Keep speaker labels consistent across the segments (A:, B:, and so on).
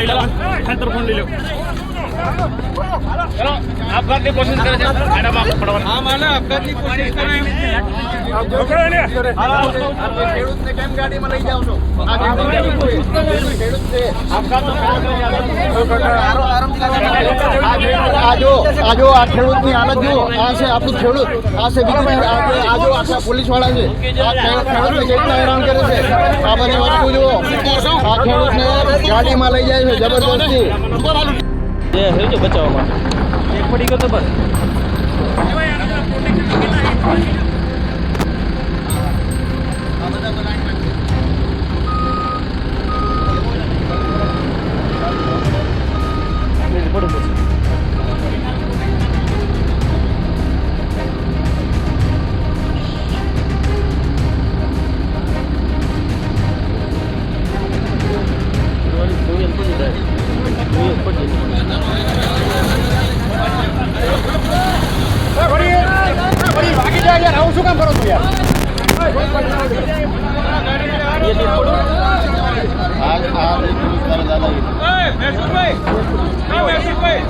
A: ليلى حاضر فون
B: ليلى આપઘાતની કોશિશ કરે છે. મેડમ આપ પડવાની
C: હા માને આપઘાતની કોશિશ કરે.
D: ખેડૂતને કેમ ગાડીમાં લઈ જાઓ છો? આ છે. આ ખેડૂત- આ જો આ જો આ ખેડૂતની હાલત જુઓ. આ છે આપણું ખેડૂત. આ છે બીજું આ છે- આ પોલીસવાળા છે આ ખેડૂતને કેવી હેરાન કરે છે? આ બધી વસ્તુ જુઓ. આ ખેડૂતને ગાડીમાં લઈ જાય છે જબરદસ્તી
B: જે હેજો બચાવવા માટે. પડી ગયો તો બસ.
D: આવું શું કામ કરો છો યાર આ આ દાદાગીરી
A: મહેસુલભાઈ હા મહેસુલભાઈ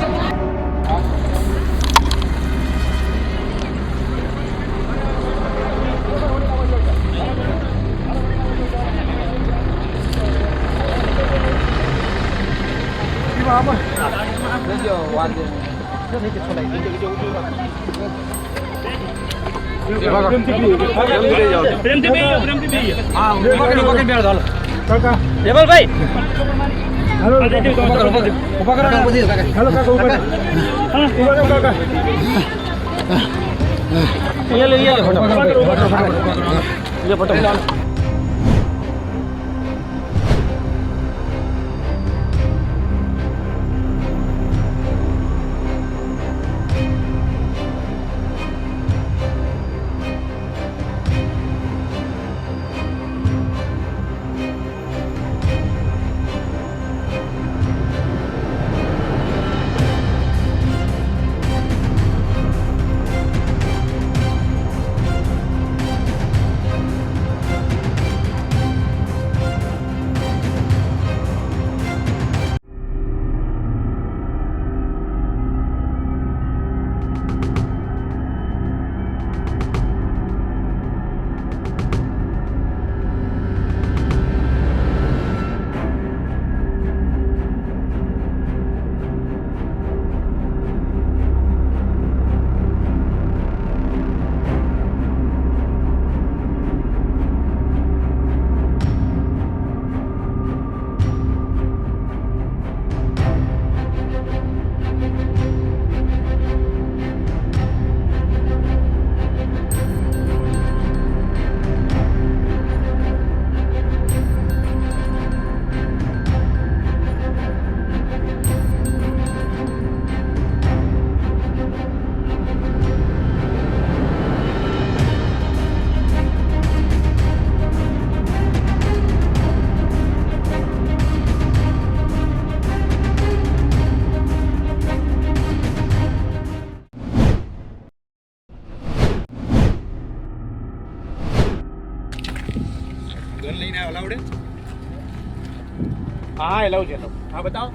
A: પ્રેમથી
B: દેવલભાઈ
A: આ જઈ જાઓ, જાઓ, જાઓ.
C: ઉભા કરો ને બધી કાકા
A: હાલો કાકા ઉભા રહો. હા, ઉભા રહો કાકા.
B: ये ले ये ले
A: ઉભા કરો, ઉભા કરો.
B: અલાઉડ
A: હા એલાઉડ છે હા બતાવો.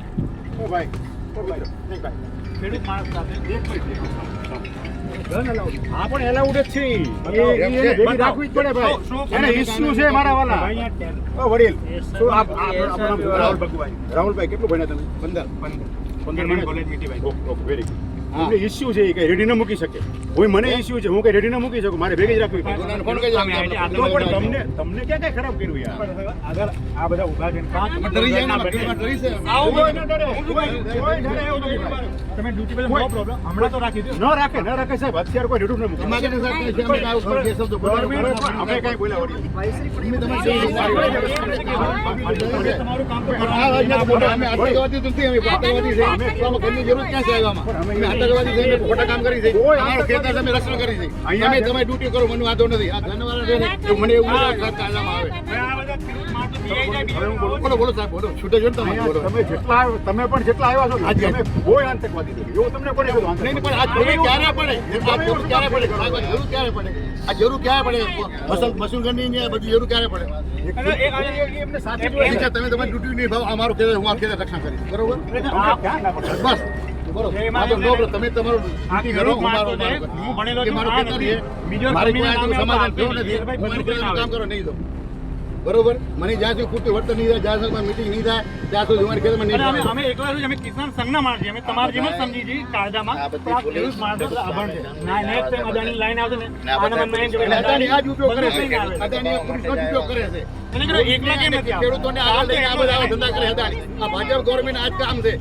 D: ઓ ભાઈ ઓ ભાઈ ભાઈ.
A: ખેડૂત માણસ સાથે દેખ ભાઈ. છે મારા વાલા. વડીલ. શું આપ રાહુલભાઈ કેટલું ભણ્યા તમે? પંદર. પંદર. પંદર છે એ કઈ રેડી ન મૂકી શકે? હું મને ઇશ્યુ છે. હું કઈ રેડી ના મૂકી શકું? મારે ભેગી જ રાખવી તો પણ તમને તમને ક્યાં કઈ ખરાબ કર્યું યાર? આગળ આ બધા ઊભા છે પાંચ
D: ડરી જાય ને, ડરી છે.
A: આવો કોઈ ન ડરે. કોઈ- કોઈ ડરે એવું નથી. તમે ડ્યુટી પર નો પ્રોબ્લેમ હમણાં તો રાખી દો ન રાખે ન રાખે સાહેબ. અત્યારે કોઈ રેડી ના મૂકે.
D: તમારે સાહેબ અમે કાંઈ ઉપર બે શબ્દો બોલવા
A: અમે કઈ બોલ્યા વળી
D: અમે તમારી.
A: તમારું કામ
D: પણ આ અમે આતંકવાદી તો નથી, અમે આતંકવાદી છે. અમે કામ કરવાની જરૂર ક્યાં છે આવામાં? અમે આતંકવાદી છે, અમે ખોટા કામ કરી છે. ખેતર રક્ષણ કરી છે.
A: અહીંયા
D: તમે ડ્યુટી કરો મને વાંધો નથી. આ ધનવાળા મને એવું કાઢવામાં આવે.
E: બોલું
D: સાહેબ બોલો. છૂટે જો તમે બોલો
E: અહીંયા તમે જેટલા આવ્યો- તમે પણ જેટલા આવ્યા છો ને, તમે કોઈ આતંકવાદી નથી. એવું તમને કોને કીધું
D: નહીં નહીં, પણ આ જરૂર ક્યારે પડે? આ જરૂર ક્યારે પડે? જરૂર ક્યારે પડે? આ જરૂર ક્યારે પડે? મસલ મસુલગંજની ને બધી જરૂર ક્યારે પડે? તમે તમારી ડ્યુટી નહીં ભાવ અમારું કેવું હું આ રક્ષણ કરીશ. બરોબર? બસ. તમે તમારું હું
E: ભણેલો છું,
D: મારું
E: નથી.
D: મારે કામ કરો નહીં દઉં બરોબર? મને જ્યાં સુધી પૂરતું વર્તન નહીં થાય જ્યાં સુધી મીટિંગ નહીં થાય ત્યાં સુધી અમારી ખેતરમાં નહીં
B: અમે અમે એકલા નથી, અમે કિસાન સંઘના માણસ છીએ. અમે તમારા જેમ જ સમજી છીએ કાયદામાં.
D: આ બધી
B: પણ આ
D: પોલીસ
B: ખેડૂત માણસો બધા છે. ના, અદાણીની line આવશે ને, આના
D: અદાણી આ જ ઉપયોગ કરે છે. અદાણી પુરુષનો જ ઉપયોગ કરે છે? ખેડૂતોને આગળ લઈને આ બધા ધંધા કરે અદાણી. આ ભાજપ ગવર્મેન્ટ આજ કામ છે.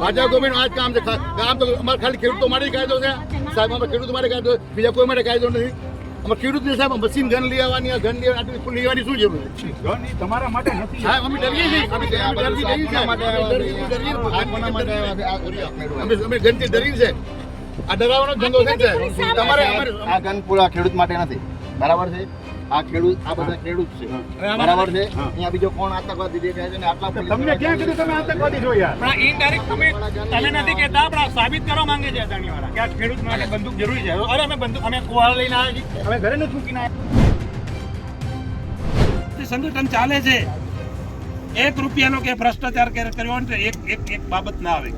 D: ભાજપ ગવર્મેન્ટ આજ કામ છે. કામ તો અમારે ખાલી ખેડૂતો માટે જ કાયદો છે. સાહેબ અમારે ખેડૂતો માટે કાયદો બીજા કોઈ માટે કાયદો નથી. અમારે ખેડૂતને સાહેબ મશીન ગન લઈ આવવાની ગન લઈ આટલી લેવાની શું જરૂર છે?
E: ગન તમારા માટે નથી.
D: સાહેબ અમે ડરીએ છીએ. અમે ડરી ડરથી છે અમે અમે અમે ગનથી ડરીએ છે આ ડરાવવાનો ધંધો છે તમારે
C: આ ગન પૂરા ખેડૂત માટે નથી. બરાબર છે? આ ખેડૂત આ બધા ખેડૂત છે. બરાબર છે? અહીંયા બીજો કોણ આતંકવાદી દેખાય છે ને આટલા
E: તમને ક્યાં કીધું તમે આતંકવાદી છો યાર?
B: પણ ઇનડાયરેક્ટ તમે તમે નથી કહેતા પણ આ સાબિત કરવા માંગે છે અદાણીવાળા કે આ ખેડૂત માટે બંદૂક જરૂરી છે. અરે અમે બંદૂક અમે કુવાળ લઈને આવ્યા છીએ. અમે ઘરે નથી મૂકીને આવ્યા
F: સંગઠન ચાલે છે. એક રૂપિયાનો કે ભ્રષ્ટાચાર કે કર્યો હોય ને એક એક એક બાબત ના આવે.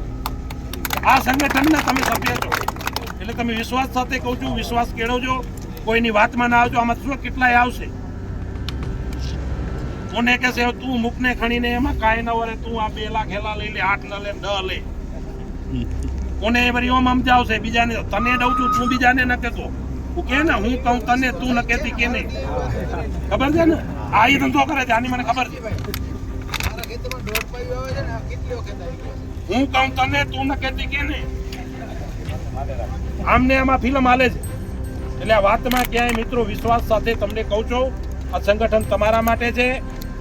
F: આ સંગઠનના તમે સભ્ય છો. એટલે તમે વિશ્વાસ સાથે કહું છું વિશ્વાસ કેળવજો. કોઈની વાતમાં ના આવજો, આમાં શું કેટલાય આવશે? કોને કહેશે છે, તું મુકને ખણીને એમાં કાંઈ ન વરે તું આ બે લાખ લઈ લે, આઠ ન લે દહ લે. કોને એ વળી ઓમ સમજાવશે? બીજાને, તને દઉં છું, તું બીજાને ન કહેતો. હું કે ને, હું કહું, તને તું ન કહેતી કે નહીં? ખબર છે ને? આ એ ધંધો કરે છે, આની મને ખબર છે. હું કહું, તને તું ન કહેતી કે નહીં? આમને આમાં ફિલ્મ હાલે છે. એટલે આ વાતમાં ક્યાંય મિત્રો વિશ્વાસ સાથે તમને કહું છું, આ સંગઠન તમારા માટે છે,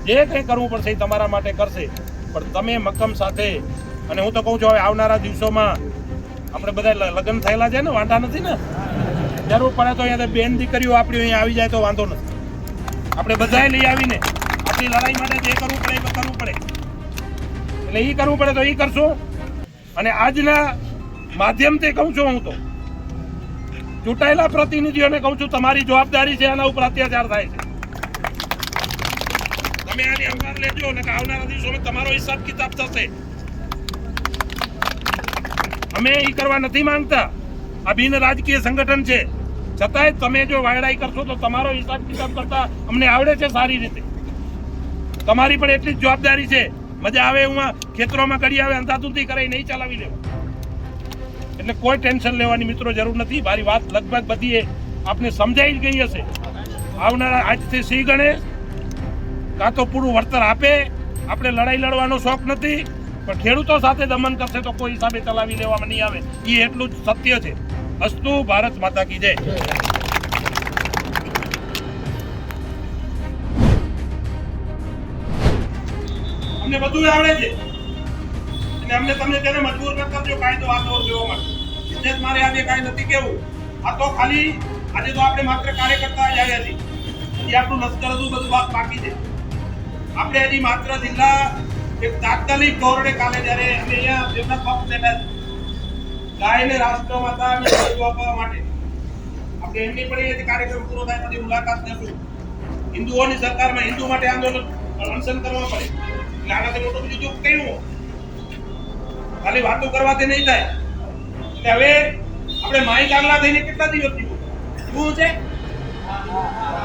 F: જે કંઈ કરવું પડશે એ તમારા માટે કરશે. પણ તમે મક્કમ સાથે, અને હું તો કહું છું, હવે આવનારા દિવસોમાં આપણે બધા લગ્ન થયેલા છે ને વાંધા નથી ને? જરૂર પડે તો અહીંયા બેન દીકરીઓ આપણી અહીંયા આવી જાય તો વાંધો નથી. આપણે બધાએ લઈ આવીને આપણી લડાઈ માટે જે કરવું પડે એ કરવું પડે. એટલે એ કરવું પડે તો એ કરશું. અને આજના માધ્યમથી કહું છું હું તો ચૂંટાયેલા પ્રતિનિધિઓને કહું છું, તમારી જવાબદારી છે, આના ઉપર અત્યાચાર થાય છે. તમે આની અવગાર લેજો અને આવનારા દિવસોમાં તમારો હિસાબ કિતાબ થશે. અમે એ કરવા નથી માંગતા. આ બિન રાજકીય સંગઠન છે. છતાંય તમે જો વાયડાઈ કરશો તો તમારો હિસાબ કિતાબ કરતા અમને આવડે છે સારી રીતે. તમારી પણ એટલી જ જવાબદારી છે. મજા આવે એમાં ખેતરોમાં કડી આવે, અંધાધૂંધી કરાય નહીં ચલાવી લેવા. એટલે કોઈ ટેન્શન લેવાની મિત્રો જરૂર નથી. મારી વાત લગભગ બધી આપને સમજાઈ જ ગઈ હશે. આવનારા આજથી સિંહ ગણેશ કાં તો પૂરું વળતર આપે. આપણે લડાઈ લડવાનો શોખ નથી, પણ ખેડૂતો સાથે દમન કરશે તો કોઈ હિસાબે ચલાવી લેવામાં નહીં આવે. એ એટલું જ સત્ય છે. અસ્તુ ભારત માતા કી જય. અમને બધું આવડે છે. અને અમને તમને તેને મજબૂર કરતા જો કાયદો આદો જોવા માટે. જ મારે આજે કાંઈ નથી કેવું આ તો ખાલી, આજે તો આપણે માત્ર કાર્યકર્તા આવ્યા છીએ. હજી આપણું લશ્કર હજુ બધું વાત બાકી છે. આપણે હજી માત્ર જિલ્લા એક તાત્કાલિક ધોરણે કાલે જ્યારે અમે અહીંયા જેમના પક્ષ બેઠા ગાયને રાષ્ટ્રમાતા આપવા માટે. આપણે એમની પણ એ કાર્યક્રમ પૂરો થાય, પછી મુલાકાત લેશું. હિન્દુઓની સરકારમાં હિન્દુ માટે આંદોલન અનશન કરવા પડે. એટલે આનાથી મોટું બીજું કયું ખાલી વાતો કરવાથી નહીં થાય. હવે આપણે માઈ કાગલા થઈને કેટલા દિવસ જીવો શું છે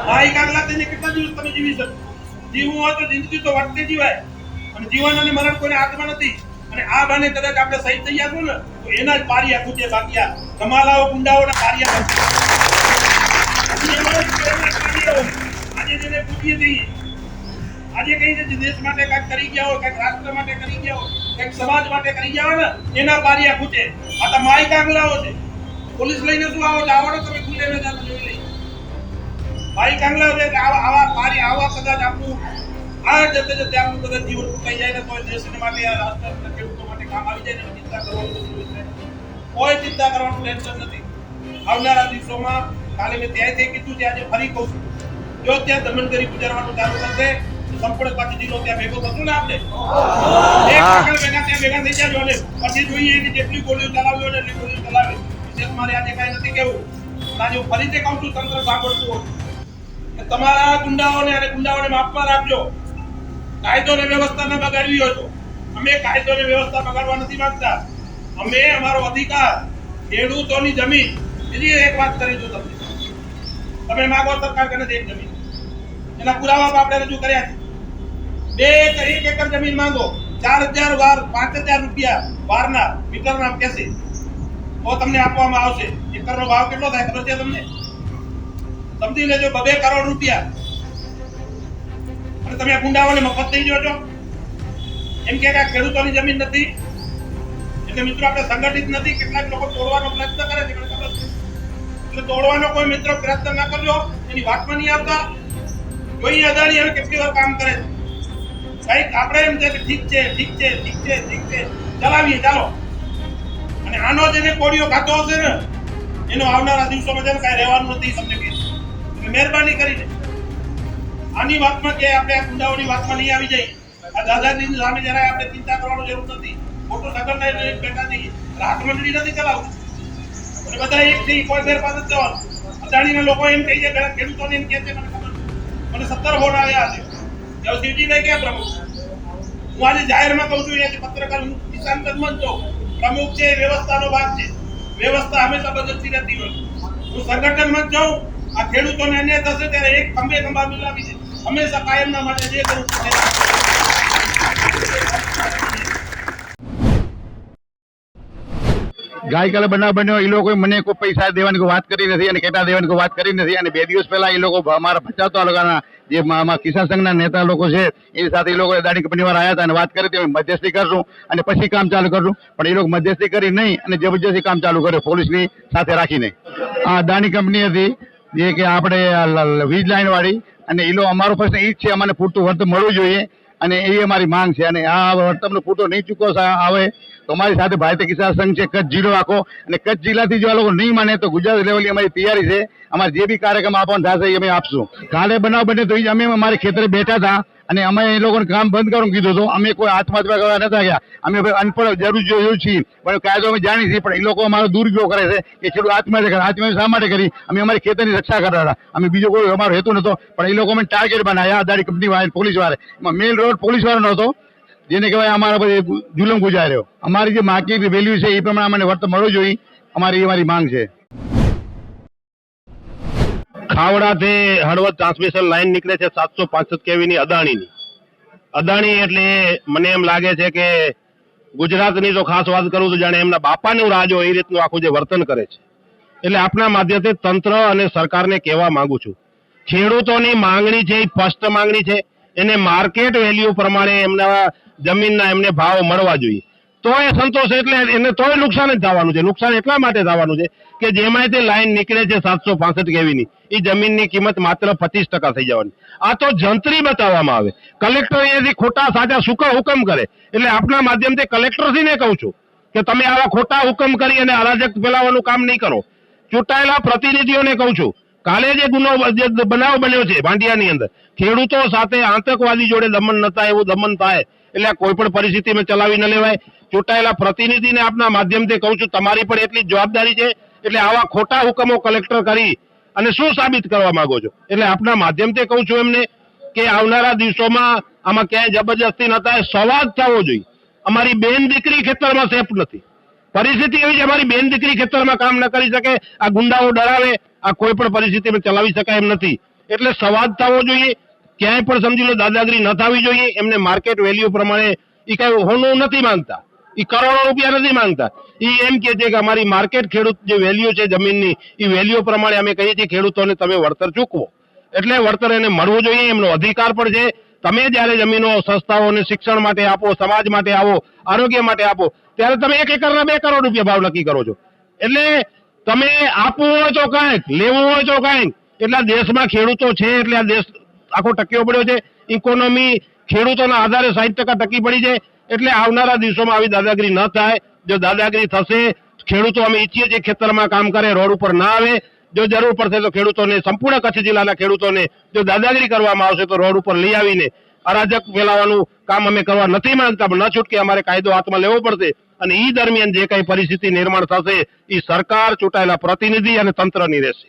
F: માઈ કાગલા થઈને કેટલા દિવસ તમે જીવી શકો? જીવવું હોય તો જિંદગી તો વાટતે જીવાય. અને જીવન અને મરણ કોઈને હાથમાં નથી. અને આ બાને કદાચ આપણે સહી થઈ જશું ને, તો એના જ પારિયા ખૂટે બાકી આ કમાલાઓ ગુંડાઓના પારિયા. આજે જેને પૂછીએ છીએ, આજે કહીએ છે દેશ માટે કાંઈક કરી ગયા હોય, કાંઈક રાષ્ટ્ર માટે કરી ગયા હોય કંઈક સમાજ માટે કરી હોય એના પારિયા ખૂટે. આ તો માઈ કાંગલાઓ છે. પોલીસ લઈને શું આવો આવડો તમે ખુલ્લે જાતો જોઈ લઈ માઈ કાંગલાઓ છે આવા આવા પારી આવા કદાચ આપણું આ જતે જતે આપણું કદાચ જીવન ટૂંકાઈ જાય ને તો દેશને માટે આ રાષ્ટ્ર ખેડૂતો માટે કામ આવી જાય ને ચિંતા કરવાનું કોઈ ચિંતા કરવાનું ટેન્શન નથી. આવનારા દિવસોમાં કાલે મેં ત્યાંથી કીધું છે, આજે ફરી કહું છું. જો ત્યાં દમનગરી ગુજારવાનું ચાલુ કરશે સંપૂર્ણ કચ્છ જિલ્લો ત્યાં ભેગો થતું ને આપણે? એક આગળ ભેગા ત્યાં ભેગા થઈ જાય અને પછી જોઈએ એની જેટલી ગોળીઓ ચલાવી હોય ને એટલી ગોળીઓ ચલાવે. વિશેષ મારે આજે કાંઈ નથી કેવું આજે હું ફરીથી કહું છું તંત્ર સાંભળતું હોય. કે તમારા ગુંડાઓને અને ગુંડાઓને માફમાં રાખજો કાયદો ને વ્યવસ્થા ને બગાડવી હોય તો. અમે કાયદો ને વ્યવસ્થા બગાડવા નથી માંગતા. અમે અમારો અધિકાર ખેડૂતોની જમીન. બીજી એક વાત કરી દઉં તમને. તમે માગો સરકાર કે નથી એક જમીન? એના પુરાવા પણ આપણે રજૂ કર્યા છે. બે એક એકર જમીન માંગો. ચાર હજાર વાર, પાંચ હજાર રૂપિયા વારના મીટરના કહેશે. તો તમને આપવામાં આવશે. એકરનો ભાવ કેટલો થાય ખબર છે તમને? સમજી લેજો, બબે કરોડ રૂપિયા. અને તમે ગુંડાઓને મફત થઈ છો. એમ કે ખેડૂતોની જમીન નથી. એટલે મિત્રો, આપણે સંગઠિત નથી. કેટલાક લોકો તોડવાનો પ્રયત્ન કરે છે. એટલે તોડવાનો કોઈ મિત્રો પ્રયત્ન ના કરજો. એની વાતમાં નહીં આવતા. કોઈ અદાણી હવે કેટલી વાર કામ કરે છે. કંઈક આપણે એમ કે ઠીક છે ઠીક છે ઠીક છે ઠીક છે. ચલાવીએ, ચાલો. અને આનો જેને કોડિયો ખાતો હશે ને, એનો આવનારા દિવસોમાં છે કાંઈ રહેવાનું નથી, તમને એટલે મહેરબાની કરીને. આની વાતમાં કે આપણે આ ગુંડાઓની વાતમાં નહીં આવી જઈએ. આ દાદાની સામે જરાય આપણે ચિંતા કરવાની જરૂર નથી. મોટો સગન લઈને બેઠા નહીં રાત મંડળી નથી ચલાવતી. અને બધા એક થઈ કોઈ ફેર પાસે જવાનું અદાણીના લોકો એમ કહી છે ઘણા ખેડૂતોને એમ કહે છે, મને ખબર મને સત્તર વોટ આવ્યા છે. શિવજીભાઈ ક્યાં પ્રમુખ? કહું છું પત્રકાર હું કિસાન છું પ્રમુખ છે એ વ્યવસ્થાનો ભાગ છે. વ્યવસ્થા હંમેશા બદલતી રહેતી હોય. હું સંગઠનમાં જ જાઉં, આ ખેડૂતોને અન્યાય થશે ત્યારે એક છે હંમેશા કાયમના માટે જે કરવું તે
E: ગાયકાલે બનાવ બન્યો એ લોકો મને કોઈ પૈસા દેવાની કોઈ વાત કરી નથી અને કેટલા દેવાની કોઈ વાત કરી નથી. અને બે દિવસ પહેલા એ લોકો અમારા ભચાઉ તાલુકાના જે કિસાન સંઘના નેતા લોકો છે એ સાથે એ લોકો અદાણી કંપની આવ્યા હતા અને વાત કરી હતી મધ્યસ્થી કરશું અને પછી કામ ચાલુ કરશું. પણ એ લોકો મધ્યસ્થી કરી નહીં અને જબરજસ્તી કામ ચાલુ કર્યું, પોલીસની સાથે રાખીને. આ અદાણી કંપની હતી, જે કે આપણે વીજ લાઈન વાળી અને એ લોકો અમારો પ્રશ્ન એ જ છે, અમને પૂરતું વર્ત મળવું જોઈએ. અને એ અમારી માંગ છે. અને આ વળતરનો પૂરતો નહીં ચૂકવો આવે, તો અમારી સાથે ભારતીય કિસાન સંઘ છે, કચ્છ જિલ્લો આખો. અને કચ્છ જિલ્લાથી જો આ લોકો નહીં માને, તો ગુજરાત લેવલની અમારી તૈયારી છે. અમારે જે બી કાર્યક્રમ આપવાનો થશે એ અમે આપશું. કાલે બનાવ બને તો અમે અમારે ખેતરે બેઠા હતા. અને અમે એ લોકોને કામ બંધ કરવાનું કીધું હતું. અમે કોઈ હાથમાં કરવા નતા ગયા. અમે અનપઢ જરૂર જોયું છીએ. પણ કાયદો અમે જાણીએ છીએ, પણ એ લોકો અમારો દુરુપયોગ કરે છે કે છેલ્લું આત્મહત્યા કરે. આત્મહત્યા શા માટે કરી? અમે અમારી ખેતરની રક્ષા કરતા હતા. અમે બીજો કોઈ અમારો હેતુ નતો, પણ એ લોકો અમે ટાર્ગેટ બનાવ્યા અદારી કંપની વાળા પોલીસવાળા. એમાં મેઇન રોડ પોલીસ વાળો નહોતો જેને કહેવાય અમારા બધે જુલમ ગુજાર્યો. અમારી જે માર્કેટ વેલ્યુ છે એ પ્રમાણે અમને વર્ત મળવો જોઈએ. અમારી એ મારી માંગ છે.
G: ખાવડાથી હળવદ ટ્રાન્સમિશન લાઇન નીકળે છે સાતસો પાસઠ કેવીની અદાણીની. અદાણી એટલે મને એમ લાગે છે કે ગુજરાતની જો ખાસ વાત કરું તો જાણે એમના બાપાનું રાજ હોય એ રીતનું આખું જે વર્તન કરે છે. એટલે આપના માધ્યમથી તંત્ર અને સરકારને કહેવા માંગુ છું. ખેડૂતોની માંગણી છે, એ સ્પષ્ટ માંગણી છે. એને માર્કેટ વેલ્યુ પ્રમાણે એમના જમીનના એમને ભાવ મળવા જોઈએ. તો સંતોષ એટલે એને તોય નુકસાન જ થવાનું છે. નુકસાન એટલા માટે થવાનું છે કે જેમાંથી લાઈન નીકળે છે સાતસો પાસઠ કેવીની. એ જમીનની કિંમત માત્ર પચીસ ટકા થઈ જવાની. આ તો જંત્રી બતાવવામાં આવે. કલેક્ટર અહીંયાથી ખોટા સાચા સુકા હુકમ કરે. એટલે આપના માધ્યમથી કલેક્ટરશ્રીને કહું છું કે તમે આવા ખોટા હુકમ કરી અને અરાજક ફેલાવવાનું કામ નહીં કરો. ચૂંટાયેલા પ્રતિનિધિઓને કહું છું, કાલે જે ગુનો બનાવ બન્યો છે ભાંડિયાની અંદર, ખેડૂતો સાથે આતંકવાદી જોડે દમન ન થાય એવું દમન થાય. એટલે કોઈ પણ પરિસ્થિતિમાં ચલાવી ન લેવાય. ચૂંટાયેલા પ્રતિનિધિને આપના માધ્યમથી કહું છું, તમારી પણ એટલી જવાબદારી છે. એટલે આવા ખોટા હુકમો કલેક્ટર કરી અને શું સાબિત કરવા માંગો છો? એટલે આપના માધ્યમથી કહું છું એમને કે આવનારા દિવસોમાં આમાં ક્યાંય જબરજસ્તી ન થાય, સંવાદ થવો જોઈએ. અમારી બેન દીકરી ખેતરમાં સેફ નથી. પરિસ્થિતિ એવી છે, અમારી બેન દીકરી ખેતરમાં કામ ન કરી શકે, આ ગુંડાઓ ડરાવે, આ કોઈ પણ પરિસ્થિતિમાં ચલાવી શકાય એમ નથી. એટલે સંવાદ થવો જોઈએ ક્યાંય પણ સમજી લો દાદાગીરી ન થવી જોઈએ, એમને માર્કેટ વેલ્યુ પ્રમાણે એ કઈ હોનું નથી માંગતા. એ કરોડો રૂપિયા નથી માંગતા. એ એમ કે છે કે અમારી માર્કેટ ખેડૂત જે વેલ્યુ છે જમીનની એ વેલ્યુ પ્રમાણે અમે કહીએ છીએ ખેડૂતોને તમે વળતર ચૂકવો. એટલે વળતર એને મળવું જોઈએ, એમનો અધિકાર પણ છે. તમે જ્યારે જમીનો સંસ્થાઓને શિક્ષણ માટે આપો, સમાજ માટે આવો, આરોગ્ય માટે આપો, ત્યારે તમે એક એકરના બે કરોડ રૂપિયા ભાવ નક્કી કરો છો. એટલે તમે આપવું હોય તો કાંઈક, લેવું હોય તો કાંઈક. એટલે દેશમાં ખેડૂતો છે, એટલે આ દેશ આખો ટક્યો પડ્યો છે. ઇકોનોમી ખેડૂતોના આધારે સાહીઠ ટકા ટકી પડી છે. એટલે આવનારા દિવસોમાં આવી દાદાગીરી ન થાય. જો દાદાગીરી થશે, ખેડૂતો અમે ઈચ્છીએ છીએ ખેતરમાં કામ કરે, રોડ ઉપર ના આવે. જો જરૂર પડશે તો ખેડૂતોને, સંપૂર્ણ કચ્છ જિલ્લાના ખેડૂતોને જો દાદાગીરી કરવામાં આવશે તો રોડ ઉપર લઈ આવીને અરાજક ફેલાવાનું કામ અમે કરવા નથી માંગતા, પણ ન છૂટકે અમારે કાયદો હાથમાં લેવો પડશે અને ઈ દરમિયાન જે કઈ પરિસ્થિતિ નિર્માણ થશે એ સરકાર ચૂંટાયેલા પ્રતિનિધિ અને તંત્રની રહેશે.